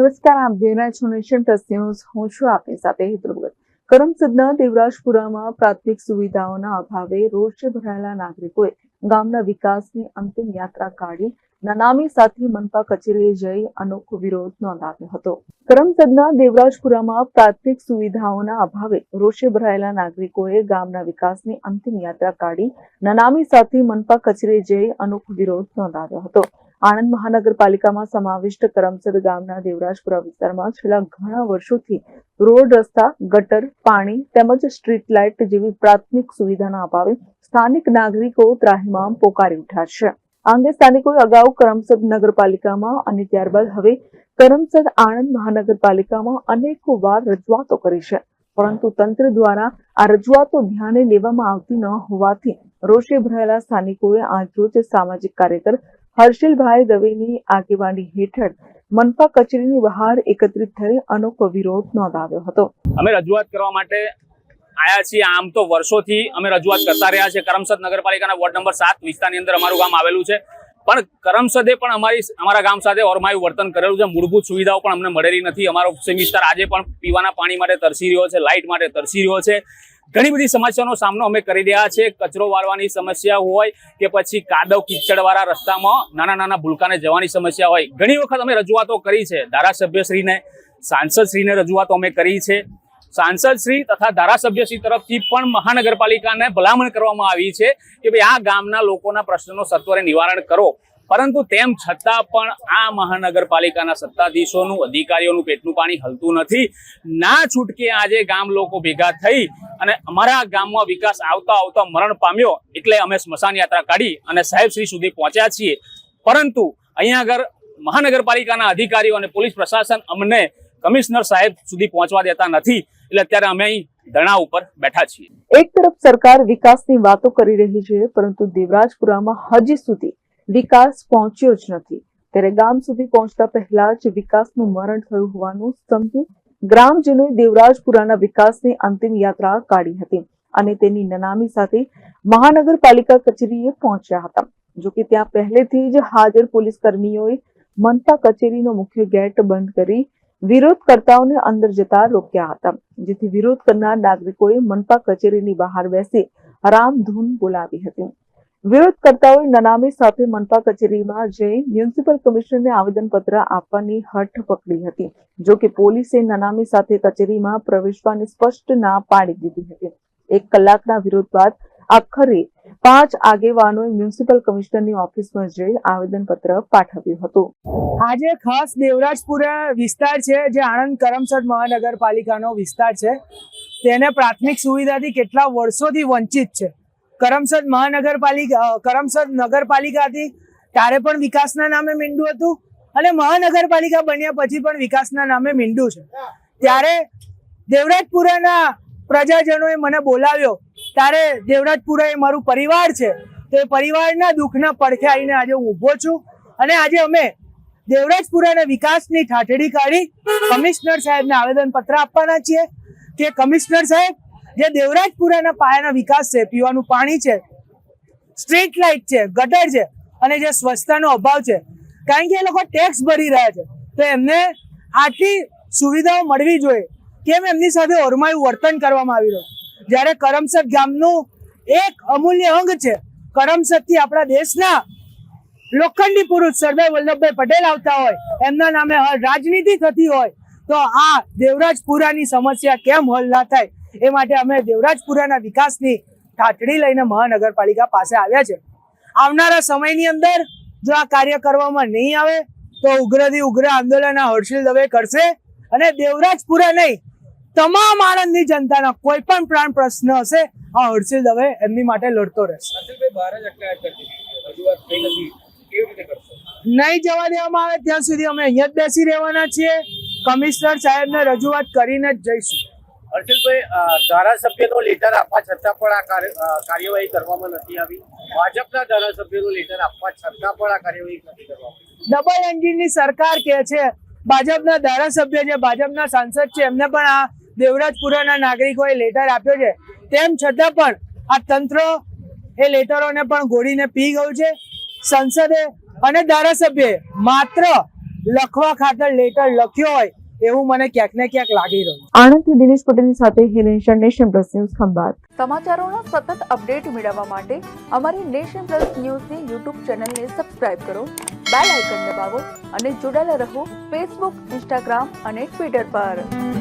નમસ્કાર, આપ જોઈ નેશન પ્લસ ન્યૂઝ. હું છું આપની સાથે ભગત. કરમસદના દેવરાજપુરામાં પ્રાથમિક સુવિધાઓના અભાવે રોષે ભરાયેલા નાગરિકોએ ગામના વિકાસની અંતિમ યાત્રા કાઢી નનામી સાથે મનપા કચેરીએ જઈ અનોખો વિરોધ નોંધાવ્યો હતો. કરમસદના દેવરાજપુરામાં પ્રાથમિક સુવિધાઓના અભાવે રોષે ભરાયેલા નાગરિકોએ ગામના વિકાસની અંતિમ યાત્રા કાઢી નનામી સાથે મનપા કચેરીએ જઈ અનોખો વિરોધ નોંધાવ્યો હતો. આણંદ મહાનગરપાલિકામાં સમાવિષ્ટ કરમસદ ગામના દેવરાજપુરા વિસ્તારમાં છેલ્લા ઘણા વર્ષોથી રોડ રસ્તા, ગટર, પાણી તેમજ સ્ટ્રીટ લાઇટ જેવી પ્રાથમિક સુવિધાના અભાવે સ્થાનિક નાગરિકો ત્રાહિમામ પોકારી ઉઠ્યા છે. આ અંગે સ્થાનિકોએ અગાઉ કરમસદ નગરપાલિકામાં અને ત્યારબાદ હવે કરમસદ આણંદ મહાનગરપાલિકામાં અનેકો વાર રજૂઆતો કરી છે. પરંતુ તંત્ર દ્વારા આ રજૂઆતો ધ્યાને લેવામાં આવતી ન હોવાથી રોષે ભરાયેલા સ્થાનિકોએ આજરોજ સામાજિક કાર્યકર હર્ષિલભાઈ દવેની આગેવાની હેઠળ મનપા કચેરીની બહાર એકત્રિત થઈ અનોખો વિરોધ નોંધાવ્યો હતો. અમે રજૂઆત કરવા માટે આયા છીએ. આમ તો વર્ષોથી અમે રજૂઆત કરતા રહ્યા છે કરમસદ નગરપાલિકાના વોર્ડ નંબર સાત વિસ્તારની અંદર અમારું ગામ આવેલું છે. પણ કરમસદે પણ અમારી અમારા ગામ સાથે ઓરમાયું વર્તન કરેલું છે. મૂળભૂત સુવિધાઓ પણ અમને મળેલી નથી. અમારો વિસ્તાર આજે પણ પીવાના પાણી માટે તરસી રહ્યો છે, લાઇટ માટે તરસી રહ્યો છે. ઘણી બધી સમસ્યાનો સામનો અમે કરી રહ્યા છે કચરો વાળવાની સમસ્યા હોય કે પછી કાદવ કીચડવાળા રસ્તામાં નાના નાના ભૂલકાને જવાની સમસ્યા હોય. ઘણી વખત અમે રજૂઆતો કરી છે. ધારાસભ્યશ્રીને, સાંસદશ્રીને રજૂઆતો અમે કરી છે. સાંસદશ્રી તથા ધારાસભ્યશ્રી તરફથી પણ મહાનગરપાલિકાને ભલામણ કરવામાં આવી છે કે ભાઈ આ ગામના લોકોના પ્રશ્નનો સત્વરે નિવારણ કરો. પરંતુ તેમ છતાં પણ આ મહાનગરપાલિકાના સત્તાધીશોનું, અધિકારીઓનું પેટનું પાણી હલતું નથી. ના છૂટકે આજે ગામ લોકો ભેગા થઈ અને અમારા ગામમાં વિકાસ આવતા આવતા મરણ પામ્યો એટલે અમે સ્મશાન યાત્રા કાઢી અને સાહેબશ્રી સુધી પહોંચ્યા છીએ. પરંતુ અહીંયા આગળ મહાનગરપાલિકાના અધિકારીઓ અને પોલીસ પ્રશાસન અમને કમિશનર સાહેબ સુધી પહોંચવા દેતા નથી. એટલે અત્યારે અમે અહીં ધરણા ઉપર બેઠા છીએ. એક તરફ સરકાર વિકાસની વાતો કરી રહી છે, પરંતુ દેવરાજપુરામાં હજી સુધી વિકાસ પહોંચ્યો જ નથી. ત્યારે ગામ સુધી પહોંચતા પહેલા જ વિકાસનું મરણ થયું હોવાનું સમજી ગ્રામજનોએ દેવરાજપુરાના વિકાસની અંતિમ યાત્રા કાઢી હતી અને તેની નનામી સાથે મહાનગરપાલિકા કચેરીએ પહોંચ્યા હતા. જોકે ત્યાં પહેલેથી જ હાજર પોલીસ કર્મીઓએ મનપા કચેરીનો મુખ્ય ગેટ બંધ કરી વિરોધકર્તાઓને અંદર જતા રોક્યા હતા. જેથી વિરોધ કરનાર નાગરિકોએ મનપા કચેરીની બહાર બેસી રામધૂન બોલાવી હતી. વિરોધકર્તાઓએ નનામી સાથે મનપા કચેરીમાં જઈ મ્યુનિસિપલ કમિશનરને આવેદનપત્ર આપવાની હઠ પકડી હતી. જો કે પોલીસે નનામી સાથે કચેરીમાં પ્રવેશવાની સ્પષ્ટ ના પાડી દીધી હતી. એક કલાકના વિરોધ બાદ આખરે પાંચ આગેવાનોએ મ્યુનિસિપલ કમિશનરની ઓફિસમાં જઈ આવેદનપત્ર પાઠવ્યું હતું. આજે ખાસ દેવરાજપુરા વિસ્તાર છે, જે આણંદ કરમસદ મહાનગરપાલિકાનો વિસ્તાર છે. તેને પ્રાથમિક સુવિધાથી કેટલા વર્ષોથી વંચિત છે? કરમસદ મહાનગરપાલિકા કરમસદ નગરપાલિકાથી ત્યારે પણ વિકાસના નામે મીંડું હતું. અને મહાનગરપાલિકા બન્યા પછી પણ વિકાસના નામે મીંડું છે. ત્યારે દેવરાજપુરાના પ્રજાજનોએ મને બોલાવ્યો. ત્યારે દેવરાજપુરા એ મારું પરિવાર છે. તો એ પરિવારના દુઃખના પડખે આવીને આજે હું ઊભો છું. અને આજે અમે દેવરાજપુરાના વિકાસની ઠાઠડી કાઢી કમિશનર સાહેબને આવેદન પત્ર આપવાના છીએ કે કમિશનર સાહેબ જે દેવરાજપુરાના પાયાના વિકાસ છે, પીવાનું પાણી છે સ્ટ્રીટ લાઇટ છે, ગટર છે અને જે સ્વચ્છતાનો અભાવ છે. કારણ કે એ લોકો ટેક્સ ભરી રહ્યા છે. તો એમને આટલી સુવિધાઓ મળવી જોઈએ. કેમ એમની સાથે ઓરમાયું વર્તન કરવામાં આવી રહ્યું? જ્યારે કરમસદ ગામનું એક અમૂલ્ય અંગ છે, કરમસદથી આપણા દેશના લોખંડી પુરુષ સરદાર વલ્લભભાઈ પટેલ આવતા હોય, એમના નામે રાજનીતિ થતી હોય તો આ દેવરાજપુરાની સમસ્યા કેમ હલ ના થાય એ માટે અમે દેવરાજપુરાના વિકાસની ઠાઠડી લઈને મહાનગરપાલિકા પાસે આવ્યા છે. આવનારા સમયની અંદર જો આ કાર્ય કરવામાં નહીં આવે તો ઉગ્રથી ઉગ્ર આંદોલન હર્ષિલ દવે કરશે અને દેવરાજપુરા નહીં તમામ આણંદની જનતાના કોઈ પણ પ્રાણ પ્રશ્ન હશે આ હર્ષિલ દવે એમની માટે લડતો રહેશે. નહીં જવા દેવામાં આવે ત્યાં સુધી અમે અહીંયા જ બેસી રહેવાના છીએ. કમિશનર સાહેબને રજૂઆત કરીને જ જઈશું. હર્ષિલભાઈ ધારાસભ્યનો લેટર આપવા છતાં પણ આ કાર્યવાહી કરવામાં નથી આવી. ભાજપના ધારાસભ્યનો લેટર આપવા છતાં પણ આ કાર્યવાહી નથી કરવામાં. ડબલ એન્જિનની સરકાર કે છે ભાજપના ધારાસભ્ય છે ભાજપના સાંસદ છે એમને પણ આ દેવરાજપુરાના નાગરિકોએ લેટર આપ્યો છે. તેમ છતાં પણ આ તંત્ર એ લેટરોને પણ ગોળીને પી ગયું છે. સંસદે અને ધારાસભ્યએ માત્ર લખવા ખાતર લેટર લખ્યો હોય એવું મને ક્યાંક ને ક્યાંક લાગી રહ્યું. આણંદથી દિનેશ પટેલની સાથે હિરેન શા, નેશન પ્લસ ન્યૂઝ ખંભાત. સમાચારોના સતત અપડેટ મેળવવા માટે અમારી નેશન પ્લસ ન્યૂઝની યુટ્યુબ ચેનલને સબસ્ક્રાઇબ કરો બેલ આઇકન દબાવો અને જોડાયેલા રહો ફેસબુક ઇન્સ્ટાગ્રામ અને ટ્વિટર પર.